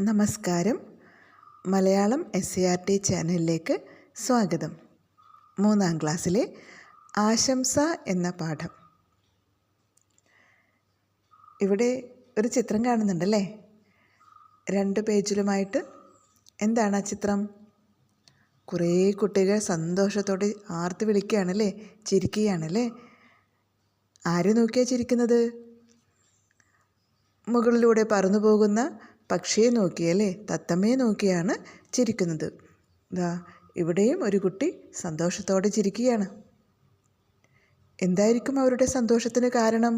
നമസ്കാരം. Malayalam S R T ചാനലിലേക്ക് സ്വാഗതം. മൂന്നാം ക്ലാസ്സിലെ ആശംസ എന്ന പാഠം. ഇവിടെ ഒരു ചിത്രം കാണുന്നുണ്ടല്ലേ? രണ്ട് പേജിലുമായിട്ട് എന്താണ് ആ ചിത്രം? കുറേ കുട്ടികൾ സന്തോഷത്തോടെ ആർത്ത് വിളിക്കുകയാണല്ലേ? ചിരിക്കുകയാണല്ലേ? ആര് നോക്കിയാ ചിരിക്കുന്നത്? മുകളിലൂടെ പറന്നു പോകുന്ന പക്ഷിയെ നോക്കിയല്ലേ തത്തമ്മയെ നോക്കിയാണ് ചിരിക്കുന്നത്. ദാ ഇവിടെയും ഒരു കുട്ടി സന്തോഷത്തോടെ ചിരിക്കുകയാണ്. എന്തായിരിക്കും അവരുടെ സന്തോഷത്തിന് കാരണം?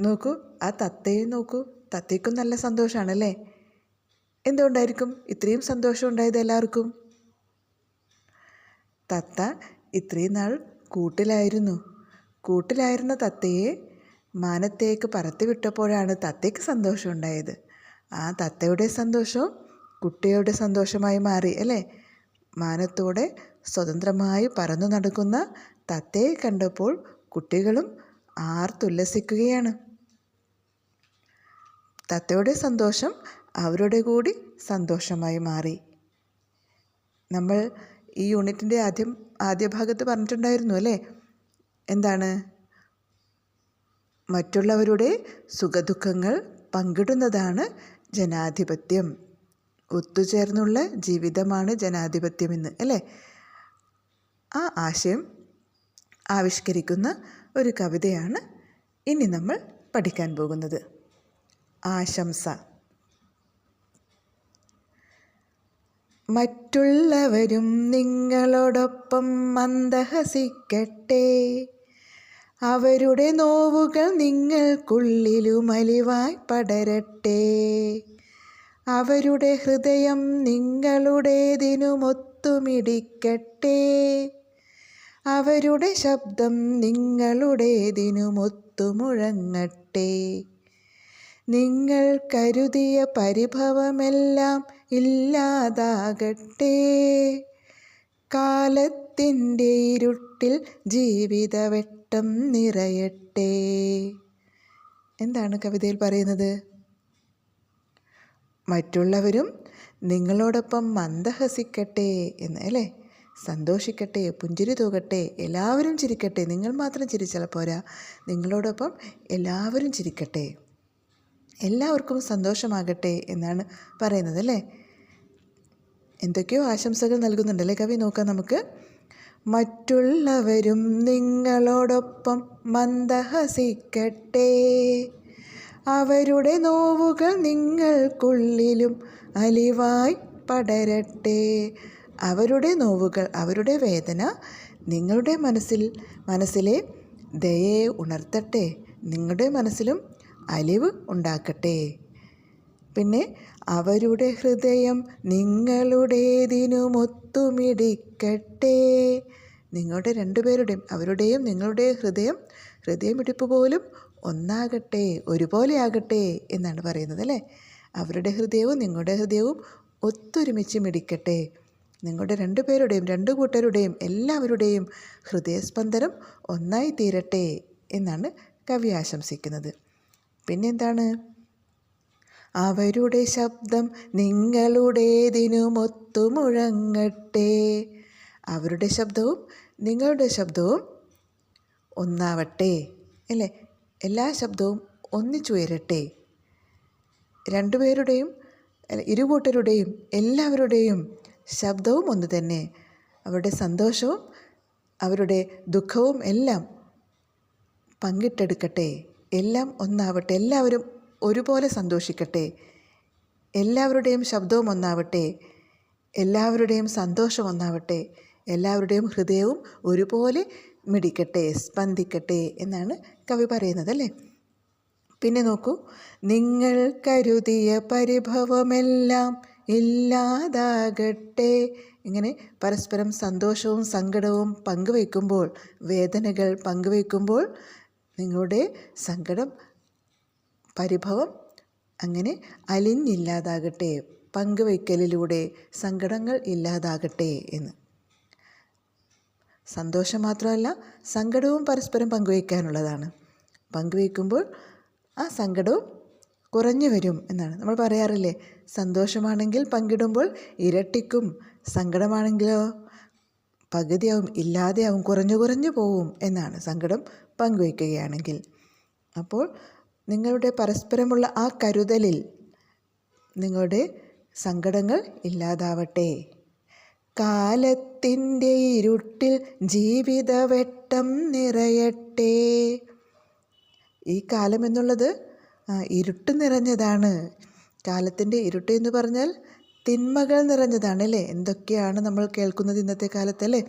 നോക്കൂ ആ തത്തയെ നോക്കൂ. തത്തയ്ക്കും നല്ല സന്തോഷമാണല്ലേ എന്തുകൊണ്ടായിരിക്കും ഇത്രയും സന്തോഷം ഉണ്ടായത് എല്ലാവർക്കും? തത്ത ഇത്രയും നാൾ കൂട്ടിലായിരുന്നു. കൂട്ടിലായിരുന്ന തത്തയെ മാനത്തേക്ക് പറത്തി വിട്ടപ്പോഴാണ് തത്തയ്ക്ക് സന്തോഷമുണ്ടായത്. ആ തത്തയുടെ സന്തോഷവും കുട്ടിയുടെ സന്തോഷമായി മാറി അല്ലേ? മാനത്തോടെ സ്വതന്ത്രമായി പറന്നു നടക്കുന്ന തത്തയെ കണ്ടപ്പോൾ കുട്ടികളും ആർത്തുല്ലസിക്കുകയാണ്. തത്തയുടെ സന്തോഷം അവരുടെ കൂടി സന്തോഷമായി മാറി. നമ്മൾ ഈ യൂണിറ്റിന്റെ ആദ്യം ആദ്യ ഭാഗത്ത് പറഞ്ഞിട്ടുണ്ടായിരുന്നു അല്ലേ? എന്താണ്? മറ്റുള്ളവരുടെ സുഖദുഃഖങ്ങൾ പങ്കിടുന്നതാണ് ജനാധിപത്യം. ഒത്തുചേർന്നുള്ള ജീവിതമാണ് ജനാധിപത്യം ജനാധിപത്യമെന്ന് അല്ലേ? ആ ആശയം ആവിഷ്കരിക്കുന്ന ഒരു കവിതയാണ് ഇനി നമ്മൾ പഠിക്കാൻ പോകുന്നത്. ആശംസ. മറ്റുള്ളവരും നിങ്ങളോടൊപ്പം മന്ദഹസിക്കട്ടെ അവരുടെ നോവുകൾ നിങ്ങൾക്കുള്ളിലുമലിവായി പടരട്ടെ. അവരുടെ ഹൃദയം നിങ്ങളുടേതിനുമൊത്തുമിടിക്കട്ടെ. അവരുടെ ശബ്ദം നിങ്ങളുടേതിനുമൊത്തുമുഴങ്ങട്ടെ. നിങ്ങൾ കരുതിയ പരിഭവമെല്ലാം ഇല്ലാതാകട്ടെ. കാലത്തിന്റെ ഇരുട്ടിൽ ജീവിതവെട്ടം നിറയട്ടെ. എന്താണ് കവിതയിൽ പറയുന്നത്? മറ്റുള്ളവരും നിങ്ങളോടൊപ്പം മന്ദഹസിക്കട്ടെ എന്ന് അല്ലേ? സന്തോഷിക്കട്ടെ പുഞ്ചിരി തൂകട്ടെ എല്ലാവരും ചിരിക്കട്ടെ. നിങ്ങൾ മാത്രം ചിരിച്ചാൽ പോരാ. നിങ്ങളോടൊപ്പം എല്ലാവരും ചിരിക്കട്ടെ. എല്ലാവർക്കും സന്തോഷമാകട്ടെ എന്നാണ് പറയുന്നത് അല്ലേ? എന്തൊക്കെയോ ആശംസകൾ നൽകുന്നുണ്ടല്ലേ കവി? നോക്കാം നമുക്ക്. മറ്റുള്ളവരും നിങ്ങളോടൊപ്പം മന്ദഹസിക്കട്ടെ. അവരുടെ നോവുകൾ നിങ്ങൾക്കുള്ളിലും അലിവായി പടരട്ടെ. അവരുടെ നോവുകൾ അവരുടെ വേദന നിങ്ങളുടെ മനസ്സിൽ മനസ്സിലെ ദയയെ ഉണർത്തട്ടെ. നിങ്ങളുടെ മനസ്സിലും അലിവ് ഉണ്ടാക്കട്ടെ. പിന്നെ അവരുടെ ഹൃദയം നിങ്ങളുടേതിനുമൊത്തുമിടിക്കട്ടെ. നിങ്ങളുടെ രണ്ടുപേരുടെയും അവരുടെയും നിങ്ങളുടെ ഹൃദയം ഹൃദയമിടിപ്പ് പോലും ഒന്നാകട്ടെ ഒരുപോലെയാകട്ടെ എന്നാണ് പറയുന്നത് അല്ലേ? അവരുടെ ഹൃദയവും നിങ്ങളുടെ ഹൃദയവും ഒത്തൊരുമിച്ച് മിടിക്കട്ടെ. നിങ്ങളുടെ രണ്ടുപേരുടെയും രണ്ടു കൂട്ടരുടെയും എല്ലാവരുടെയും ഹൃദയസ്പന്ദനം ഒന്നായി തീരട്ടെ എന്നാണ് കവി ആശംസിക്കുന്നത്. പിന്നെന്താണ്? അവരുടെ ശബ്ദം നിങ്ങളുടേതിനുമൊത്തു മുഴങ്ങട്ടെ അവരുടെ ശബ്ദവും നിങ്ങളുടെ ശബ്ദവും ഒന്നാവട്ടെ അല്ലേ? എല്ലാ ശബ്ദവും ഒന്നിച്ചുയരട്ടെ രണ്ടുപേരുടെയും ഇരുകൂട്ടരുടെയും എല്ലാവരുടെയും ശബ്ദവും ഒന്ന് തന്നെ. അവരുടെ സന്തോഷവും അവരുടെ ദുഃഖവും എല്ലാം പങ്കിട്ടെടുക്കട്ടെ. എല്ലാം ഒന്നാവട്ടെ. എല്ലാവരും ഒരുപോലെ സന്തോഷിക്കട്ടെ. എല്ലാവരുടെയും ശബ്ദവും ഒന്നാവട്ടെ. എല്ലാവരുടെയും സന്തോഷം ഒന്നാവട്ടെ. എല്ലാവരുടെയും ഹൃദയവും ഒരുപോലെ മിടിക്കട്ടെ സ്പന്ദിക്കട്ടെ എന്നാണ് കവി പറയുന്നത് അല്ലേ? പിന്നെ നോക്കൂ. നിങ്ങൾ കരുതിയ പരിഭവമെല്ലാം ഇല്ലാതാകട്ടെ. ഇങ്ങനെ പരസ്പരം സന്തോഷവും സങ്കടവും പങ്കുവയ്ക്കുമ്പോൾ വേദനകൾ പങ്കുവയ്ക്കുമ്പോൾ നിങ്ങളുടെ സങ്കടം പരിഭവം അങ്ങനെ അലിഞ്ഞില്ലാതാകട്ടെ പങ്കുവയ്ക്കലിലൂടെ സങ്കടങ്ങൾ ഇല്ലാതാകട്ടെ എന്ന്. സന്തോഷം മാത്രമല്ല സങ്കടവും പരസ്പരം പങ്കുവയ്ക്കാനുള്ളതാണ്. പങ്കുവയ്ക്കുമ്പോൾ ആ സങ്കടവും കുറഞ്ഞു വരും എന്നാണ്. നമ്മൾ പറയാറില്ലേ സന്തോഷമാണെങ്കിൽ പങ്കിടുമ്പോൾ ഇരട്ടിക്കും സങ്കടമാണെങ്കിലോ പകുതിയാവും ഇല്ലാതെയാവും കുറഞ്ഞു കുറഞ്ഞു പോവും എന്നാണ് സങ്കടം പങ്കുവയ്ക്കുകയാണെങ്കിൽ. അപ്പോൾ നിങ്ങളുടെ പരസ്പരമുള്ള ആ കരുതലിൽ നിങ്ങളുടെ സങ്കടങ്ങൾ ഇല്ലാതാവട്ടെ. കാലത്തിന്റെ ഇരുട്ടിൽ ജീവിതവെട്ടം നിറയട്ടെ. ഈ കാലം എന്നുള്ളത് ഇരുട്ട് നിറഞ്ഞതാണ്. കാലത്തിന്റെ ഇരുട്ട് എന്ന് പറഞ്ഞാൽ തിന്മകൾ നിറഞ്ഞതാണ് അല്ലേ? എന്തൊക്കെയാണ് നമ്മൾ കേൾക്കുന്നത് ഇന്നത്തെ കാലത്തല്ലേ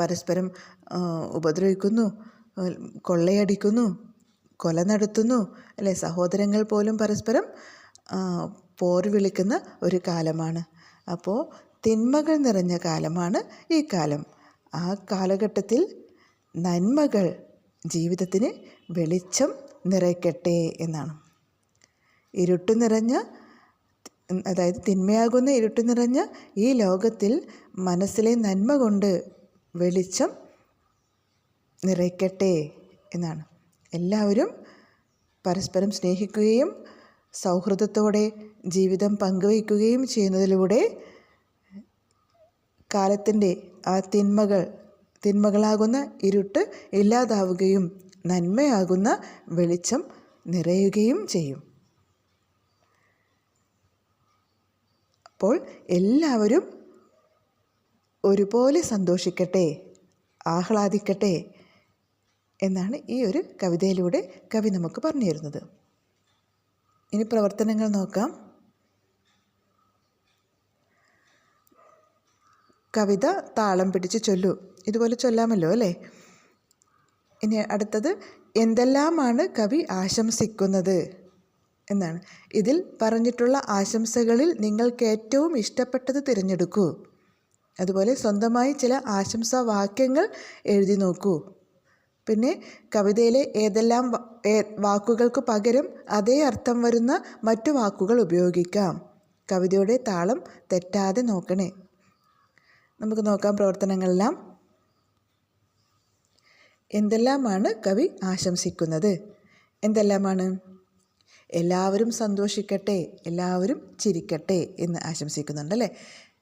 പരസ്പരം ഉപദ്രവിക്കുന്നു കൊള്ളയടിക്കുന്നു കൊല നടത്തുന്നു. അല്ലെ? സഹോദരങ്ങൾ പോലും പരസ്പരം പോർ വിളിക്കുന്ന ഒരു കാലമാണ്. അപ്പോൾ തിന്മകൾ നിറഞ്ഞ കാലമാണ് ഈ കാലം. ആ കാലഘട്ടത്തിൽ നന്മകൾ ജീവിതത്തിന് വെളിച്ചം നിറയ്ക്കട്ടെ എന്നാണ്. ഇരുട്ട് നിറഞ്ഞ അതായത് തിന്മയാകുന്ന ഇരുട്ട് നിറഞ്ഞ ഈ ലോകത്തിൽ മനസ്സിലെ നന്മ കൊണ്ട് വെളിച്ചം നിറയ്ക്കട്ടെ എന്നാണ്. എല്ലാവരും പരസ്പരം സ്നേഹിക്കുകയും സൗഹൃദത്തോടെ ജീവിതം പങ്കുവയ്ക്കുകയും ചെയ്യുന്നതിലൂടെ കാലത്തിന്റെ ആ തിന്മകൾ തിന്മകളാകുന്ന ഇരുട്ട് ഇല്ലാതാവുകയും നന്മയാകുന്ന വെളിച്ചം നിറയുകയും ചെയ്യും. അപ്പോൾ എല്ലാവരും ഒരുപോലെ സന്തോഷിക്കട്ടെ ആഹ്ലാദിക്കട്ടെ എന്നാണ് ഈ ഒരു കവിതയിലൂടെ കവി നമുക്ക് പറഞ്ഞു തരുന്നത്. ഇനി പ്രവർത്തനങ്ങൾ നോക്കാം. കവിത താളം പിടിച്ച് ചൊല്ലു. ഇതുപോലെ ചൊല്ലാമല്ലോ അല്ലേ? ഇനി അടുത്തത് എന്തെല്ലാമാണ് കവി ആശംസിക്കുന്നത്? എന്നാണ്. ഇതിൽ പറഞ്ഞിട്ടുള്ള ആശംസകളിൽ നിങ്ങൾക്ക് ഏറ്റവും ഇഷ്ടപ്പെട്ടത് തിരഞ്ഞെടുക്കൂ. അതുപോലെ സ്വന്തമായി ചില ആശംസാ വാക്യങ്ങൾ എഴുതി നോക്കൂ. പിന്നെ കവിതയിലെ ഏതെല്ലാം വാക്കുകൾക്ക് പകരം അതേ അർത്ഥം വരുന്ന മറ്റു വാക്കുകൾ ഉപയോഗിക്കാം. കവിതയുടെ താളം തെറ്റാതെ നോക്കണേ. നമുക്ക് നോക്കാം പ്രവർത്തനങ്ങളെല്ലാം. എന്തെല്ലാമാണ് കവി ആശംസിക്കുന്നത്? എന്തെല്ലാമാണ്? എല്ലാവരും സന്തോഷിക്കട്ടെ എല്ലാവരും ചിരിക്കട്ടെ എന്ന് ആശംസിക്കുന്നുണ്ടല്ലേ?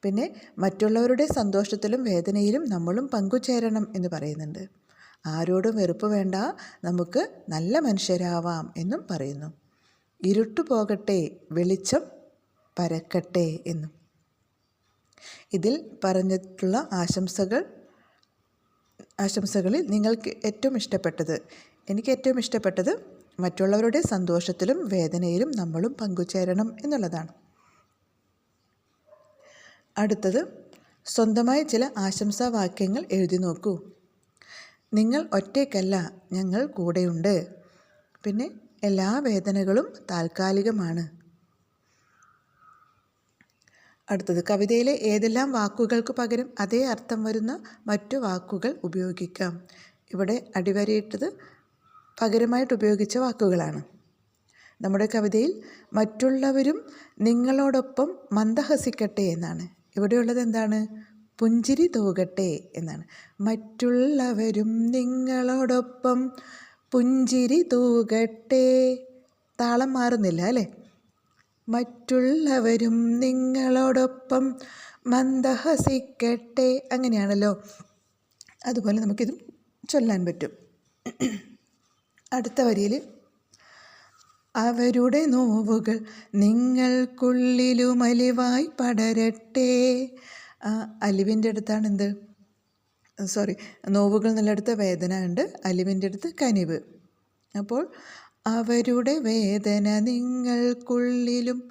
പിന്നെ മറ്റുള്ളവരുടെ സന്തോഷത്തിലും വേദനയിലും നമ്മളും പങ്കുചേരണം എന്ന് പറയുന്നുണ്ട്. ആരോടും വെറുപ്പ് വേണ്ട. നമുക്ക് നല്ല മനുഷ്യരാവാം എന്നും പറയുന്നു. ഇരുട്ടു പോകട്ടെ വെളിച്ചം പരക്കട്ടെ എന്നും. ഇതിൽ പറഞ്ഞിട്ടുള്ള ആശംസകൾ ആശംസകളിൽ നിങ്ങൾക്ക് ഏറ്റവും ഇഷ്ടപ്പെട്ടത് എനിക്ക് ഏറ്റവും ഇഷ്ടപ്പെട്ടത് മറ്റുള്ളവരുടെ സന്തോഷത്തിലും വേദനയിലും നമ്മളും പങ്കുചേരണം എന്നുള്ളതാണ്. അടുത്തത് സ്വന്തമായി ചില ആശംസാവാക്യങ്ങൾ എഴുതി നോക്കൂ. നിങ്ങൾ ഒറ്റയ്ക്കല്ല ഞങ്ങൾ കൂടെയുണ്ട്. പിന്നെ എല്ലാ വേദനകളും താൽക്കാലികമാണ്. അടുത്തത് കവിതയിലെ ഏതെല്ലാം വാക്കുകൾക്ക് പകരം അതേ അർത്ഥം വരുന്ന മറ്റു വാക്കുകൾ ഉപയോഗിക്കാം. ഇവിടെ അടിവരയിട്ടത് പകരമായിട്ട് ഉപയോഗിച്ച വാക്കുകളാണ്. നമ്മുടെ കവിതയിൽ മറ്റുള്ളവരും നിങ്ങളോടൊപ്പം മന്ദഹസിക്കട്ടെ എന്നാണ്. ഇവിടെയുള്ളത് എന്താണ്? പുഞ്ചിരി തൂകട്ടെ എന്നാണ്. മറ്റുള്ളവരും നിങ്ങളോടൊപ്പം പുഞ്ചിരി തൂകട്ടെ. താളം മാറുന്നില്ല അല്ലേ? മറ്റുള്ളവരും നിങ്ങളോടൊപ്പം മന്ദഹസിക്കട്ടെ. അങ്ങനെയാണല്ലോ. അതുപോലെ നമുക്കിതും ചൊല്ലാൻ പറ്റും. അടുത്ത വരിയിൽ അവരുടെ നോവുകൾ നിങ്ങൾക്കുള്ളിലുമലിവായി പടരട്ടെ. അലിവിന്റെ അടുത്താണ് എന്ത് സോറി നോവുകൾ നിലടുത്ത വേദന ഉണ്ട്. അലിവിന്റെ അടുത്ത് കനിവ്. അപ്പോൾ അവരുടെ വേദന നിങ്ങൾക്കുള്ളിലും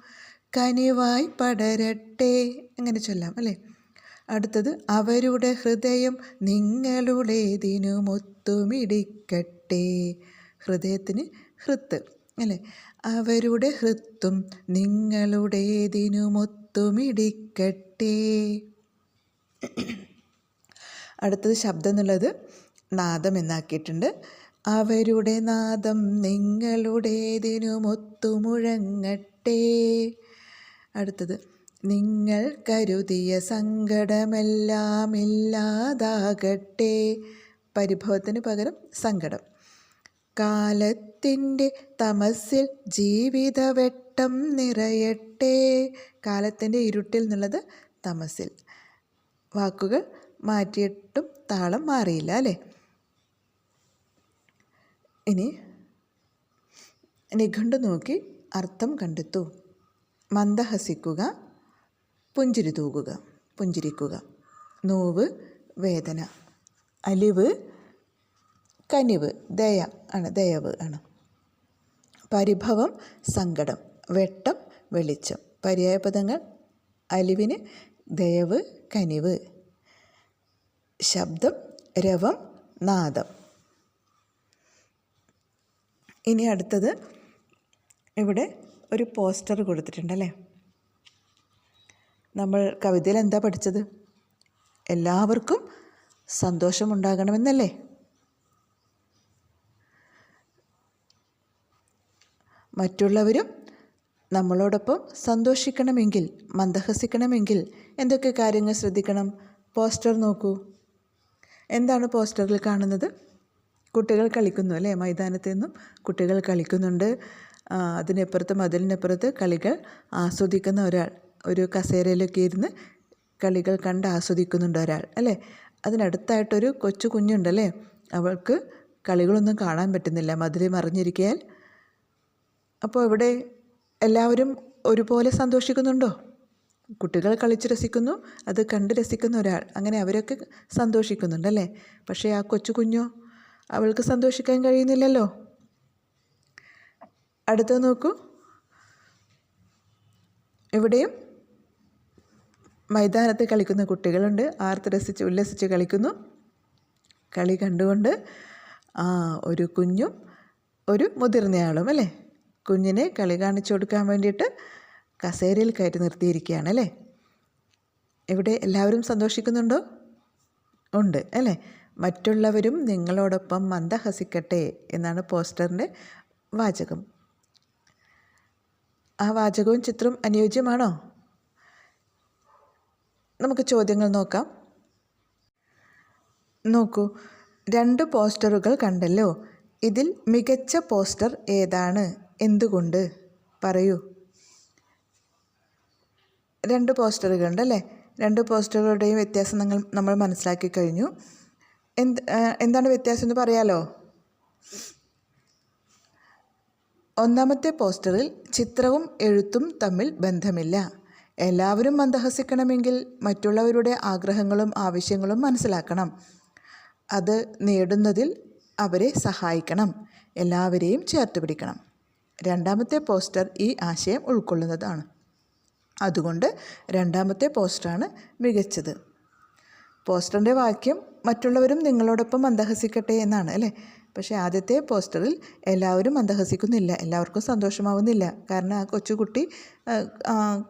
കനിവായി പടരട്ടെ അങ്ങനെ ചൊല്ലാം അല്ലേ? അടുത്തത് അവരുടെ ഹൃദയം നിങ്ങളുടേതിനുമൊത്തുമിടിക്കട്ടെ. ഹൃദയത്തിന് ഹൃത്ത് അല്ലേ? അവരുടെ ഹൃത്തും നിങ്ങളുടേതിനുമൊത്തുമിടിക്കട്ടെ. അടുത്തത് ശബ്ദം എന്നുള്ളത് നാദം എന്നാക്കിയിട്ടുണ്ട് അവരുടെ നാദം നിങ്ങളുടേതിനുമൊത്തു മുഴങ്ങട്ടെ അടുത്തത് നിങ്ങൾ കരുതിയ സങ്കടമെല്ലാം ഇല്ലാതാകട്ടെ പരിഭവത്തിന് പകരം സങ്കടം. കാലത്ത് കാലത്തിന്റെ തമസിൽ ജീവിതവെട്ടം നിറയട്ടെ. കാലത്തിന്റെ ഇരുട്ടിൽ എന്നുള്ളത് തമസിൽ വാക്കുകൾ മാറ്റിയിട്ടും താളം മാറിയില്ല അല്ലേ? ഇനി നിഘണ്ടു നോക്കി അർത്ഥം കണ്ടെത്തൂ. മന്ദഹസിക്കുക പുഞ്ചിരി തൂകുക പുഞ്ചിരിക്കുക. നോവ് വേദന. അലിവ് കനിവ് ദയ ആണ് ദയവ് ആണ്. പരിഭവം സങ്കടം. വെട്ടം വെളിച്ചം. പര്യായപദങ്ങൾ അലിവിന് ദയവ് കനിവ്. ശബ്ദം രവം നാദം. ഇനി അടുത്തത് ഇവിടെ ഒരു പോസ്റ്റർ കൊടുത്തിട്ടുണ്ടല്ലേ നമ്മൾ കവിതയിൽ എന്താ പഠിച്ചത്? എല്ലാവർക്കും സന്തോഷമുണ്ടാകണമെന്നല്ലേ? മറ്റുള്ളവരും നമ്മളോടൊപ്പം സന്തോഷിക്കണമെങ്കിൽ മന്ദഹസിക്കണമെങ്കിൽ എന്തൊക്കെ കാര്യങ്ങൾ ശ്രദ്ധിക്കണം? പോസ്റ്റർ നോക്കൂ. എന്താണ് പോസ്റ്ററിൽ കാണുന്നത്? കുട്ടികൾ കളിക്കുന്നു അല്ലേ? മൈതാനത്തു നിന്നും കുട്ടികൾ കളിക്കുന്നുണ്ട്. അതിനപ്പുറത്ത് മതിലിനപ്പുറത്ത് കളികൾ ആസ്വദിക്കുന്ന ഒരാൾ. ഒരു കസേരയിലൊക്കെ ഇരുന്ന് കളികൾ കണ്ട് ആസ്വദിക്കുന്നുണ്ട് ഒരാൾ അല്ലേ? അതിനടുത്തായിട്ടൊരു കൊച്ചു കുഞ്ഞുണ്ടല്ലേ അവൾക്ക് കളികളൊന്നും കാണാൻ പറ്റുന്നില്ല. മതിൽ മറിഞ്ഞിരിക്കാൻ അപ്പോൾ ഇവിടെ എല്ലാവരും ഒരുപോലെ സന്തോഷിക്കുന്നുണ്ടോ? കുട്ടികൾ കളിച്ച് രസിക്കുന്നു അത് കണ്ട് രസിക്കുന്ന ഒരാൾ. അങ്ങനെ അവരൊക്കെ സന്തോഷിക്കുന്നുണ്ടല്ലേ പക്ഷേ ആ കൊച്ചു കുഞ്ഞോ അവൾക്ക് സന്തോഷിക്കാൻ കഴിയുന്നില്ലല്ലോ. അടുത്ത നോക്കൂ. ഇവിടെയും മൈതാനത്ത് കളിക്കുന്ന കുട്ടികളുണ്ട്. ആർത്ത് രസിച്ച് ഉല്ലസിച്ച് കളിക്കുന്നു. കളി കണ്ടുകൊണ്ട് ആ ഒരു കുഞ്ഞും ഒരു മുതിർന്നയാളും അല്ലേ? കുഞ്ഞിനെ കളി കാണിച്ചു കൊടുക്കാൻ വേണ്ടിയിട്ട് കസേരയിൽ കയറ്റി നിർത്തിയിരിക്കുകയാണ് അല്ലേ? ഇവിടെ എല്ലാവരും സന്തോഷിക്കുന്നുണ്ടോ? ഉണ്ട് അല്ലേ? മറ്റുള്ളവരും നിങ്ങളോടൊപ്പം മന്ദഹസിക്കട്ടെ എന്നാണ് പോസ്റ്ററിന്റെ വാചകം. ആ വാചകവും ചിത്രം അനുയോജ്യമാണോ? നമുക്ക് ചോദ്യങ്ങൾ നോക്കാം. നോക്കൂ രണ്ട് പോസ്റ്ററുകൾ കണ്ടല്ലോ. ഇതിൽ മികച്ച പോസ്റ്റർ ഏതാണ്? എന്തുകൊണ്ട്? പറയൂ. രണ്ട് പോസ്റ്ററുകളുണ്ട് ഉണ്ടല്ലേ രണ്ട് പോസ്റ്ററുകളുടെയും വ്യത്യാസം നിങ്ങൾ നമ്മൾ മനസ്സിലാക്കി കഴിഞ്ഞു. എന്ത് എന്താണ് വ്യത്യാസം എന്ന് പറയാലോ? ഒന്നാമത്തെ പോസ്റ്ററിൽ ചിത്രവും എഴുത്തും തമ്മിൽ ബന്ധമില്ല. എല്ലാവരും മന്ദഹസിക്കണമെങ്കിൽ മറ്റുള്ളവരുടെ ആഗ്രഹങ്ങളും ആവശ്യങ്ങളും മനസ്സിലാക്കണം. അത് നേടുന്നതിൽ അവരെ സഹായിക്കണം. എല്ലാവരെയും ചേർത്ത് പിടിക്കണം. രണ്ടാമത്തെ പോസ്റ്റർ ഈ ആശയം ഉൾക്കൊള്ളുന്നതാണ്. അതുകൊണ്ട് രണ്ടാമത്തെ പോസ്റ്ററാണ് മികച്ചത്. പോസ്റ്ററിന്റെ വാക്യം മറ്റുള്ളവരും നിങ്ങളോടൊപ്പം മന്ദഹസിക്കട്ടെ എന്നാണ് അല്ലേ? പക്ഷേ ആദ്യത്തെ പോസ്റ്ററിൽ എല്ലാവരും മന്ദഹസിക്കുന്നില്ല എല്ലാവർക്കും സന്തോഷമാവുന്നില്ല. കാരണം ആ കൊച്ചുകുട്ടി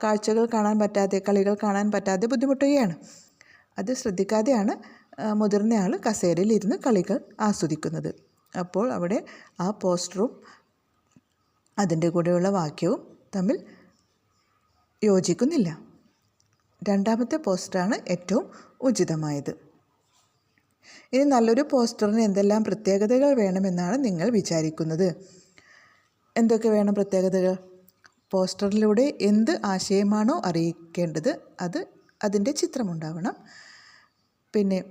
കാഴ്ചകൾ കാണാൻ പറ്റാതെ കളികൾ കാണാൻ പറ്റാതെ ബുദ്ധിമുട്ടുകയാണ്. അത് ശ്രദ്ധിക്കാതെയാണ് മുതിർന്നയാൾ കസേരയിൽ ഇരുന്ന് കളികൾ ആസ്വദിക്കുന്നത്. അപ്പോൾ അവിടെ ആ പോസ്റ്ററും അതിന്റെ കൂടെയുള്ള വാക്യവും തമ്മിൽ യോജിക്കുന്നില്ല. രണ്ടാമത്തെ പോസ്റ്ററാണ് ഏറ്റവും ഉചിതമായത്. ഇനി നല്ലൊരു പോസ്റ്ററിന് എന്തെല്ലാം പ്രത്യേകതകൾ വേണമെന്നാണ് നിങ്ങൾ വിചാരിക്കുന്നത്. എന്തൊക്കെ വേണം പ്രത്യേകതകൾ? പോസ്റ്ററിലൂടെ എന്ത് ആശയമാണോ അറിയിക്കേണ്ടത് അത് അതിന്റെ ചിത്രമുണ്ടാവണം. പിന്നെ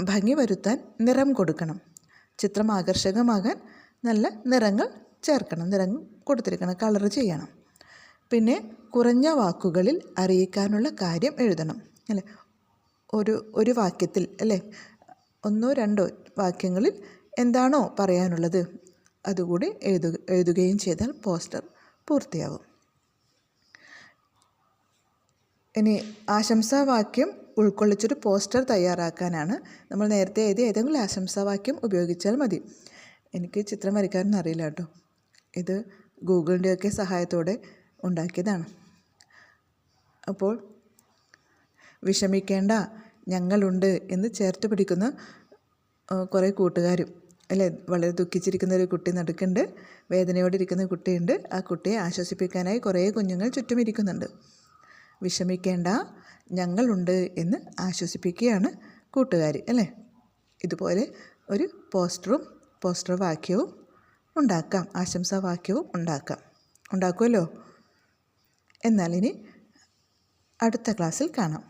ഭംഗി വരുത്താൻ നിറം കൊടുക്കണം. ചിത്രം ആകർഷകമാകാൻ നല്ല നിറങ്ങൾ ചേർക്കണം നിറം കൊടുത്തിരിക്കണം കളർ ചെയ്യണം. പിന്നെ കുറഞ്ഞ വാക്കുകളിൽ അറിയിക്കാനുള്ള കാര്യം എഴുതണം അല്ലേ? ഒരു ഒരു വാക്യത്തിൽ അല്ലേ? ഒന്നോ രണ്ടോ വാക്യങ്ങളിൽ എന്താണോ പറയാനുള്ളത് അതുകൂടി എഴുതു എഴുതുകയും ചെയ്താൽ പോസ്റ്റർ പൂർത്തിയാവും. ഇനി ആശംസാവാക്യം ഉൾക്കൊള്ളിച്ചൊരു പോസ്റ്റർ തയ്യാറാക്കാനാണ് നമ്മൾ നേരത്തെ എഴുതിയ ഏതെങ്കിലും ആശംസാവാക്യം ഉപയോഗിച്ചാൽ മതി. എനിക്ക് ചിത്രം വരയ്ക്കാനൊന്നും അറിയില്ല കേട്ടോ. ഇത് ഗൂഗിളിന്റെയൊക്കെ സഹായത്തോടെ ഉണ്ടാക്കിയതാണ്. അപ്പോൾ വിഷമിക്കേണ്ട ഞങ്ങളുണ്ട് എന്ന് ചേർത്ത് പിടിക്കുന്ന കുറേ കൂട്ടുകാരും അല്ലേ? വളരെ ദുഃഖിച്ചിരിക്കുന്ന ഒരു കുട്ടി നടക്കുന്നുണ്ട് വേദനയോടെ ഇരിക്കുന്ന കുട്ടിയുണ്ട്. ആ കുട്ടിയെ ആശ്വസിപ്പിക്കാനായി കുറേ കുഞ്ഞുങ്ങൾ ചുറ്റും ഇരിക്കുന്നുണ്ട് വിഷമിക്കേണ്ട ഞങ്ങളുണ്ട് എന്ന് ആശ്വസിപ്പിക്കുകയാണ് കൂട്ടുകാർ അല്ലേ? ഇതുപോലെ ഒരു പോസ്റ്ററും പോസ്റ്റർ വാക്യവും ഉണ്ടാക്കാം. ആശംസാവാക്യവും ഉണ്ടാക്കാം. ഉണ്ടാക്കുമല്ലോ എന്നാൽ ഇനി അടുത്ത ക്ലാസ്സിൽ കാണാം.